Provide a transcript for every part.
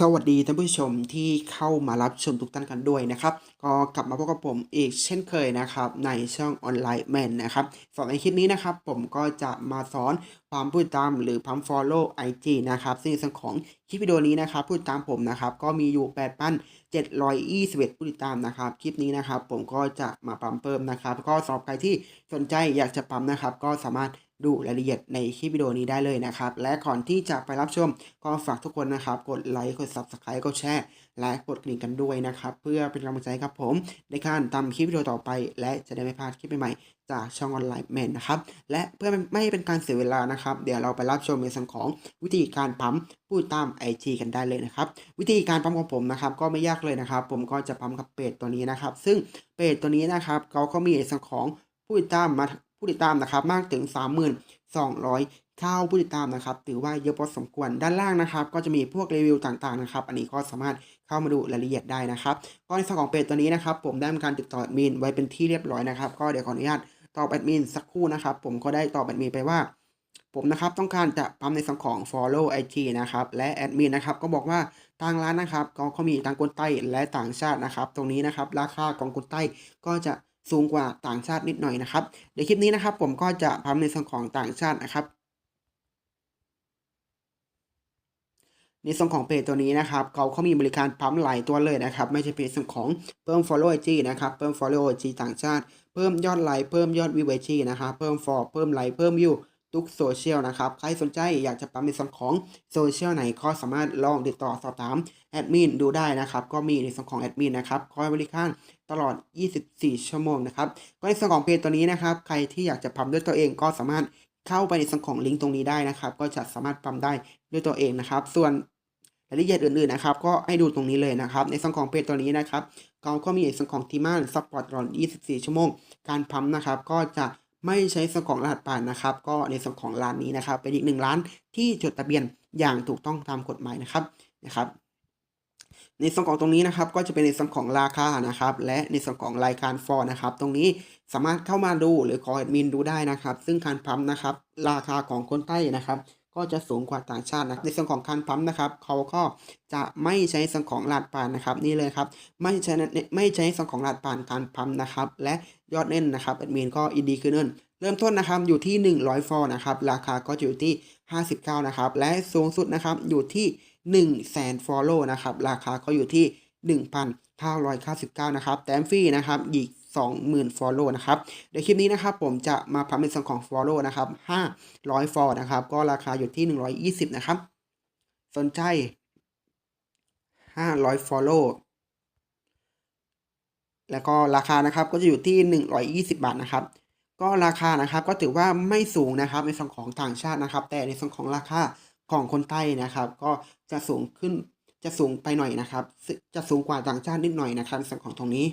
สวัสดีท่านผู้ชมที่เข้ามารับชมทุกท่านกันด้วยนะครับ ก็กลับมาพบกับผมอีกเช่นเคยนะครับ ในช่องออนไลน์แมนนะครับสำหรับในคลิปนี้นะครับ ผมก็จะมาสอนความพูดตามหรือพัม follow IG นะครับ ซึ่งในส่วนของคลิปวิดีโอนี้นะครับพูดตามผมนะครับ ก็มีอยู่8ปั้น721 ผู้ติดตามนะครับ คลิปนี้นะครับ ผมก็จะมาปั๊มเพิ่มนะครับ ก็สำหรับใครที่สนใจอยากจะปั๊มนะครับ ก็สามารถ ดูรายละเอียดในคลิปวิดีโอนี้ได้เลยนะครับ และก่อนที่จะไปรับชมก็ฝากทุกคนนะครับ กดไลค์ กด subscribe กดแชร์และกดกระดิ่งกันด้วยนะครับ เพื่อเป็นกำลังใจครับผม ในการทำคลิปวิดีโอต่อไป และจะได้ไม่พลาดคลิปใหม่ๆจากช่องออนไลน์แมนนะครับ และเพื่อไม่ให้เป็นการเสียเวลานะครับ เดี๋ยวเราไปรับชมในส่วนของวิธีการปั๊มพูดตาม IG กันได้เลยนะครับ วิธีการปั๊มของผมนะครับ ก็ไม่ยากเลยนะครับ ผมก็จะปั๊มกับเพจตัวนี้นะครับ ซึ่งเพจตัวนี้นะครับเขาก็มีในส่วนของผู้ติดตามมา ผู้ติดตามนะครับมากถึง 3200เข้าผู้ติดตามนะครับ ถือว่าเยอะพอสมควรด้านล่างนะครับ ก็จะมีพวกรีวิวต่างๆนะครับ อันนี้ก็สามารถเข้ามาดูรายละเอียดได้นะครับก็ในส่วนของเพจตัวนี้นะครับ ผมได้ทำการติดต่อมินไว้เป็นที่เรียบร้อยนะครับ ก็เดี๋ยวขออนุญาตตอบแอดมินสักครู่นะครับ ผมก็ได้ตอบแอดมินไปว่า ผมนะครับต้องการจะปั๊มในส่วนของ follow IG นะครับและแอดมินนะครับก็บอกว่าทางร้านนะครับ ก็เขามีทั้งคนใต้และต่างชาตินะครับ ตรงนี้นะครับ ราคาของคนใต้ก็จะ สูงกว่าต่างชาตินิดหน่อยนะครับ เดี๋ยวคลิปนี้นะครับ ผมก็จะปั๊มในส่วนของต่างชาตินะครับในส่วนของเพจตัวนี้นะครับเขาเขามีบริการปั๊มหลายตัวเลยนะครับ ไม่ใช่เพจส่วนของเพิ่ม follow IG นะครับ เพิ่ม follow IG ต่างชาติ เพิ่มยอดไลค์ เพิ่มยอดวิว IG นะครับ เพิ่มฟอร์เพิ่มไลค์ เพิ่มวิว ทุกโซเชียลนะครับ ใครสนใจอยากจะปั๊มในส่วนของโซเชียลไหนก็สามารถลองติดต่อสอบถามแอดมินดูได้นะครับ ก็มีในส่วนของแอดมินนะครับคอยบริการตลอด 24 ชั่วโมงนะครับ ก็ในส่วนของเพจตัวนี้นะครับ ใครที่อยากจะปั๊มด้วยตัวเองก็สามารถเข้าไปในส่วนของลิงก์ตรงนี้ได้นะครับ ก็จะสามารถปั๊มได้ด้วยตัวเองนะครับ ส่วนรายละเอียดอื่นๆนะครับ ก็ให้ดูตรงนี้เลยนะครับ ในส่วนของเพจตัวนี้นะครับเขาก็มีในส่วนของทีมานซัพพอร์ตตลอด 24 ชั่วโมง การพัมนะครับ ก็จะ ไม่ใช้ส่วนของรหัสผ่านนะครับ ก็ในส่วนของร้านนี้นะครับ เป็นอีกหนึ่งร้านที่จดทะเบียนอย่างถูกต้องตามกฎหมายนะครับนะครับ ในส่วนของตรงนี้นะครับ ก็จะเป็นในส่วนของราคานะครับ และในส่วนของรายการฟอร์นะครับ ตรงนี้สามารถเข้ามาดูหรือขอแอดมินดูได้นะครับ ซึ่งการพัมนะครับ ราคาของคนใต้นะครับ ก็จะสูงกว่าต่างชาตินะในส่วนของการปั๊มนะครับ เขาก็จะไม่ใช้ส่วนของหัสผ่านนะครับ นี่เลยครับ ไม่ใช้ไม่ใช้ส่วนของหัสผ่านการปั๊มนะครับ และยอดเน้นนะครับแอดมินก็อินดีคือเนินเริ่มต้นนะครับอยู่ที่ 100 ฟอนะครับ ราคาก็จะอยู่ที่ 59 นะครับ และสูงสุดนะครับอยู่ที่ 1 0 0 0 0แสนฟอลโล่นะครับ ราคาก็อยู่ที่1,999 นะครับ แต้มฟรีนะครับอีก 20,000 follow นะครับเดี๋ยวคลิปนี้นะครับผมจะมาพัมในส่วนของ follow นะครับ500 follow นะครับ ก็ราคาอยู่ที่ 120 นะครับ สนใจ 500 follow แล้วก็ราคานะครับก็จะอยู่ที่ 120 บาทนะครับ ก็ราคานะครับก็ถือว่าไม่สูงนะครับในส่วนของต่างชาตินะครับ แต่ในส่วนของราคาของคนใต้นะครับ ก็จะสูงขึ้นจะสูงไปหน่อยนะครับ จะสูงกว่าต่างชาตินิดหน่อยนะครับในส่วนของตรงนี้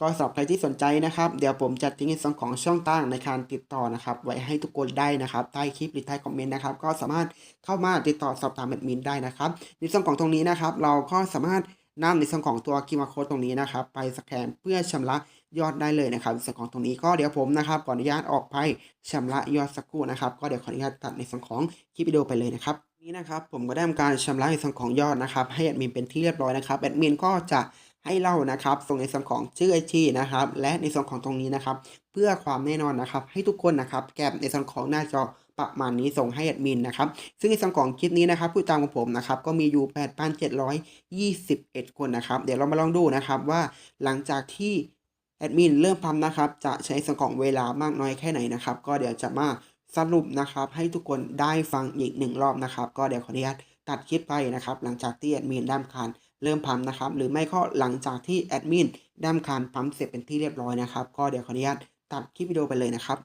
ก็สำหรับใครที่สนใจนะครับ เดี๋ยวผมจะทิ้งในส่วนของช่องตั้งในการติดต่อนะครับ ไว้ให้ทุกคนได้นะครับ ใต้คลิปหรือใต้คอมเมนต์นะครับ ก็สามารถเข้ามาติดต่อสอบถามแอดมินได้นะครับ ในส่วนของตรงนี้นะครับ เราก็สามารถนำในส่วนของตัวคิวอาร์โค้ดตรงนี้นะครับ ไปสแกนเพื่อชำระยอดได้เลยนะครับในส่วนของตรงนี้ก็เดี๋ยวผมนะครับขออนุญาตออกไปชำระยอดสักครู่นะครับ ก็เดี๋ยวขออนุญาตตัดในส่วนของคลิปวิดีโอไปเลยนะครับนี้นะครับผมก็ได้ทำการชำระในส่วนของยอดนะครับ ให้แอดมินเป็นที่เรียบร้อยนะครับแอดมินก็จะ ให้เรานะครับ ส่งในส่วนของชื่อไอทีนะครับ และในส่วนของตรงนี้นะครับ เพื่อความแน่นอนนะครับ ให้ทุกคนนะครับ แก็บในส่วนของหน้าจอประมาณนี้ส่งให้แอดมินนะครับ ซึ่งในส่วนของคลิปนี้นะครับผู้ตามของผมนะครับก็มีอยู่ 8,721 คนนะครับ เดี๋ยวเรามาลองดูนะครับว่าหลังจากที่แอดมินเริ่มพัมนะครับ จะใช้ส่วนของเวลามากน้อยแค่ไหนนะครับ ก็เดี๋ยวจะมาสรุปนะครับ ให้ทุกคนได้ฟังอีกหนึ่งรอบนะครับ ก็เดี๋ยวขออนุญาตตัดคลิปไปนะครับ หลังจากที่แอดมินด้ามคาน เริ่มพัมนะครับ หรือไม่ก็หลังจากที่แอดมินด้ามคานพัมเสร็จเป็นที่เรียบร้อยนะครับ ก็เดี๋ยวขออนุญาตตัดคลิปวิดีโอไปเลยนะครับ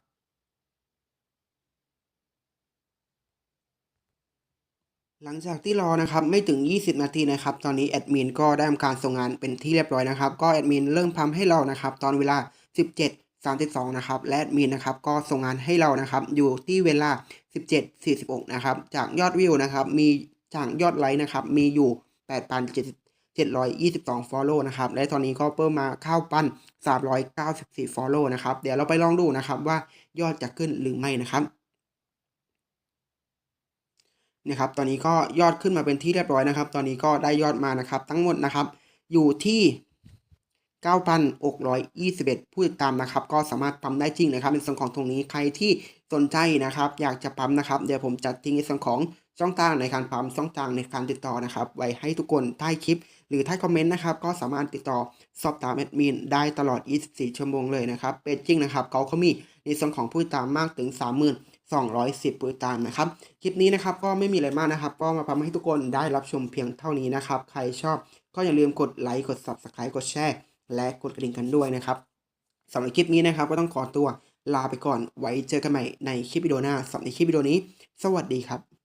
หลังจากที่รอนะครับไม่ถึง 20 นาทีนะครับตอนนี้แอดมินก็ได้ทำการส่งงานเป็นที่เรียบร้อยนะครับ ก็แอดมินเริ่มพัมให้เรานะครับตอนเวลา 17 32 นะครับและแอดมินนะครับก็ส่งงานให้เรานะครับอยู่ที่เวลา 17 46 นะครับจากยอดวิวนะครับมีจากยอดไลค์นะครับมีอยู่ 722 follow นะครับ และตอนนี้ก็เพิ่มมาเข้าปั้น 394 follow นะครับ เดี๋ยวเราไปลองดูนะครับว่ายอดจะขึ้นหรือไม่นะครับนะครับ ตอนนี้ก็ยอดขึ้นมาเป็นที่เรียบร้อยนะครับ ตอนนี้ก็ได้ยอดมานะครับ ทั้งหมดนะครับ อยู่ที่ 9,621 ผู้ติดตามนะครับ ก็สามารถปั๊มได้จริงนะครับในส่วนของตรงนี้ใครที่สนใจนะครับ อยากจะปั๊มนะครับ เดี๋ยวผมจัดทิ้งในส่วนของช่องทางในการปั๊มช่องทางในการติดต่อนะครับ ไว้ให้ทุกคนใต้คลิป หรือใต้คอมเมนต์นะครับก็สามารถติดต่อสอบถามแอดมินได้ตลอด 24 ชั่วโมงเลยนะครับเป็นจริงนะครับเขาเขามีในส่วนของผู้ติดตามมากถึง30,210 ผู้ติดตามนะครับคลิปนี้นะครับก็ไม่มีอะไรมากนะครับ ก็มาทำให้ทุกคนได้รับชมเพียงเท่านี้นะครับ ใครชอบก็อย่าลืมกดไลค์กด Subscribe กดแชร์และกดกระดิ่งกันด้วยนะครับสำหรับคลิปนี้นะครับก็ต้องขอตัวลาไปก่อนไว้เจอกันใหม่ในคลิปวิดีโอหน้าสำหรับคลิปวิดีโอนี้ สวัสดีครับ